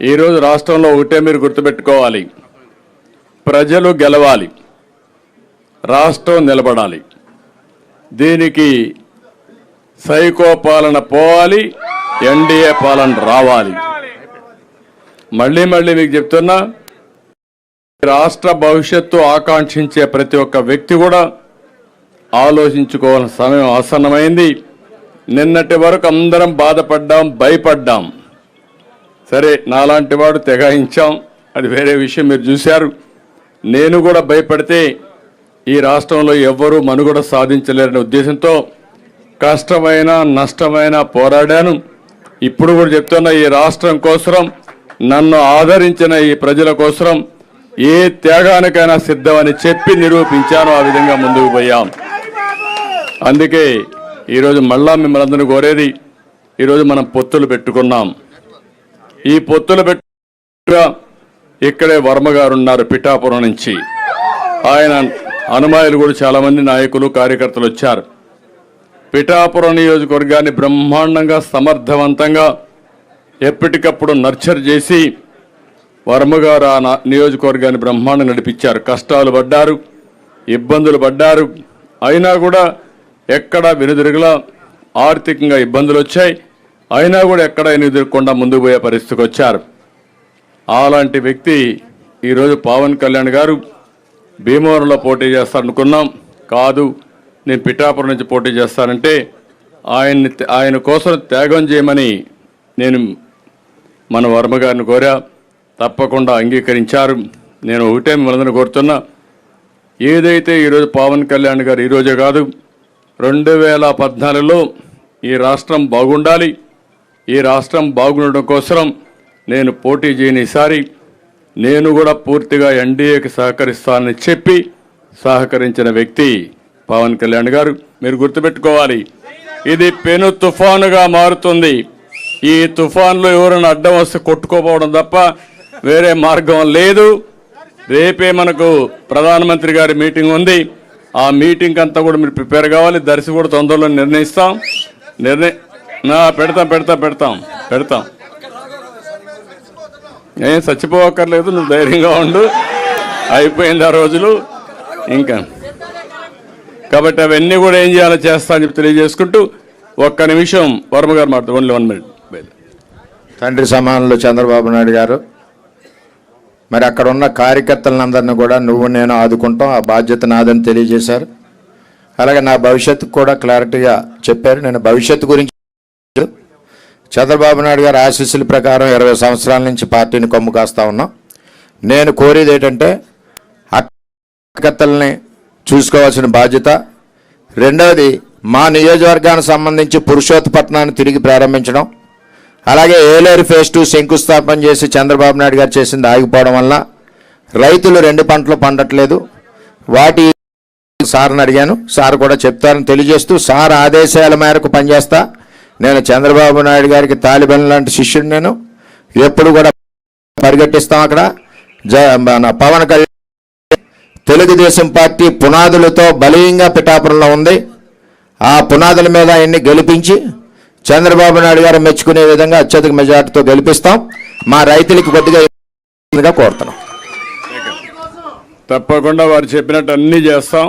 ఈరోజు రాష్ట్రంలో ఒకటే మీరు గుర్తుపెట్టుకోవాలి. ప్రజలు గెలవాలి. రాష్ట్రం నిలబడాలి. దీనికి సైకో పాలన పోవాలి ఎన్డీఏ పాలన రావాలి. మళ్ళీ మళ్ళీ మీకు చెప్తున్నా రాష్ట్ర భవిష్యత్తు ఆకాంక్షించే ప్రతి ఒక్క వ్యక్తి కూడా ఆలోచించుకోవాల్సిన సమయం ఆసన్నమైంది. నిన్నటి వరకు అందరం బాధపడ్డాం భయపడ్డాం. సరే నాలాంటి వాడు తెగాయించాం. అది వేరే విషయం మీరు చూశారు. నేను కూడా భయపడితే ఈ రాష్ట్రంలో ఎవ్వరూ మనుగడ సాధించలేరనే ఉద్దేశంతో కష్టమైన నష్టమైన పోరాడాను. ఇప్పుడు కూడా చెప్తున్నా ఈ రాష్ట్రం కోసరం నన్ను ఆదరించిన ఈ ప్రజల కోసరం ఏ త్యాగానికైనా సిద్ధమని చెప్పి నిరూపించాను ఆ విధంగా ముందుకు పోయాం. అందుకే ఈరోజు మళ్ళా మిమ్మల్ని అందరూ కోరేది ఈరోజు మనం పొత్తులు పెట్టుకున్నాం. ఈ పొత్తులు పెట్ట ఇక్కడే వర్మ గారు ఉన్నారు పిఠాపురం నుంచి. ఆయన అనుమాయులు కూడా చాలామంది నాయకులు కార్యకర్తలు వచ్చారు. పిఠాపురం నియోజకవర్గాన్ని బ్రహ్మాండంగా సమర్థవంతంగా ఎప్పటికప్పుడు నర్చర్ చేసి వర్మగారు ఆ నా- నియోజకవర్గాన్ని బ్రహ్మాండం నడిపించారు. కష్టాలు పడ్డారు ఇబ్బందులు పడ్డారు. అయినా కూడా ఎక్కడ వెనుదిరుగులా ఆర్థికంగా ఇబ్బందులు వచ్చాయి. అయినా కూడా ఎక్కడ ఎదుర్కొండా ముందుకు పోయే పరిస్థితికి వచ్చారు. అలాంటి వ్యక్తి ఈరోజు పవన్ కళ్యాణ్ గారు భీమవరంలో పోటీ చేస్తారనుకున్నాం. కాదు నేను పిఠాపురం నుంచి పోటీ చేస్తానంటే ఆయన్ని ఆయన కోసం త్యాగం చేయమని నేను మన వర్మ గారిని కోరా తప్పకుండా అంగీకరించారు. నేను ఒకటే మిమ్మల్ని కోరుతున్నా ఏదైతే ఈరోజు పవన్ కళ్యాణ్ గారు ఈరోజే కాదు రెండు వేల పద్నాలుగులో ఈ రాష్ట్రం బాగుండాలి. ఈ రాష్ట్రం బాగుండడం కోసం నేను పోటీ చేయని ఈసారి నేను కూడా పూర్తిగా ఎన్డీఏకి సహకరిస్తానని చెప్పి సహకరించిన వ్యక్తి పవన్ కళ్యాణ్ గారు. మీరు గుర్తుపెట్టుకోవాలి ఇది పెను తుఫానుగా మారుతుంది. ఈ తుఫాన్లో ఎవరైనా అడ్డం వస్తే కొట్టుకోపోవడం తప్ప వేరే మార్గం లేదు. రేపే మనకు ప్రధానమంత్రి గారి మీటింగ్ ఉంది. ఆ మీటింగ్ అంతా కూడా మీరు ప్రిపేర్ కావాలి. దర్శి కూడా తొందరలో నిర్ణయిస్తాం. నిర్ణయ నా పెడతాం పెడతాం పెడతాం పెడతాం. ఏం చచ్చిపోవక్కర్లేదు నువ్వు ధైర్యంగా ఉండు. అయిపోయింది ఆ రోజులు. ఇంకా. కాబట్టి అవన్నీ కూడా ఏం చేయాలో చేస్తా అని చెప్పి తెలియజేసుకుంటూ ఒక్క నిమిషం వర్మ గారు మాట్లాడు ఓన్లీ వన్ మినిట్ తండ్రి సమానంలో చంద్రబాబు నాయుడు గారు మరి అక్కడ ఉన్న కార్యకర్తలందరినీ కూడా నువ్వు నేను ఆదుకుంటాం. ఆ బాధ్యత నాదని తెలియజేశారు. అలాగే నా భవిష్యత్తు కూడా క్లారిటీగా చెప్పారు. నేను భవిష్యత్తు గురించి చంద్రబాబు నాయుడు గారి ఆశీస్సుల ప్రకారం ఇరవై సంవత్సరాల నుంచి పార్టీని కొమ్ము కాస్తా ఉన్నాం. నేను కోరేది ఏంటంటే కార్యకర్తల్ని చూసుకోవాల్సిన బాధ్యత. రెండవది మా నియోజకవర్గానికి సంబంధించి పురుషోత్పట్నాన్ని తిరిగి ప్రారంభించడం. అలాగే ఏలేరు ఫేజ్ టూ శంకుస్థాపన చేసి చంద్రబాబు నాయుడు గారు చేసింది ఆగిపోవడం వల్ల రైతులు రెండు పంటలు పండట్లేదు. వాటి సార్ని అడిగాను. సార్ కూడా చెప్తారని తెలియజేస్తూ సార్ ఆదేశాల మేరకు పనిచేస్తా. నేను చంద్రబాబు నాయుడు గారికి తాలిబన్ లాంటి శిష్యుడు నేను ఎప్పుడు కూడా పరిగెట్టిస్తాం అక్కడ. జ మన పవన్ కళ్యాణ్ తెలుగుదేశం పార్టీ పునాదులతో బలీయంగా పిఠాపురంలో ఉంది. ఆ పునాదుల మీద ఆయన్ని గెలిపించి చంద్రబాబు నాయుడు గారు మెచ్చుకునే విధంగా అత్యధిక మెజార్టీతో గెలిపిస్తాం. మా రైతులకి కొద్దిగా కోరుతున్నాం. తప్పకుండా వారు చెప్పినట్టు అన్నీ చేస్తాం.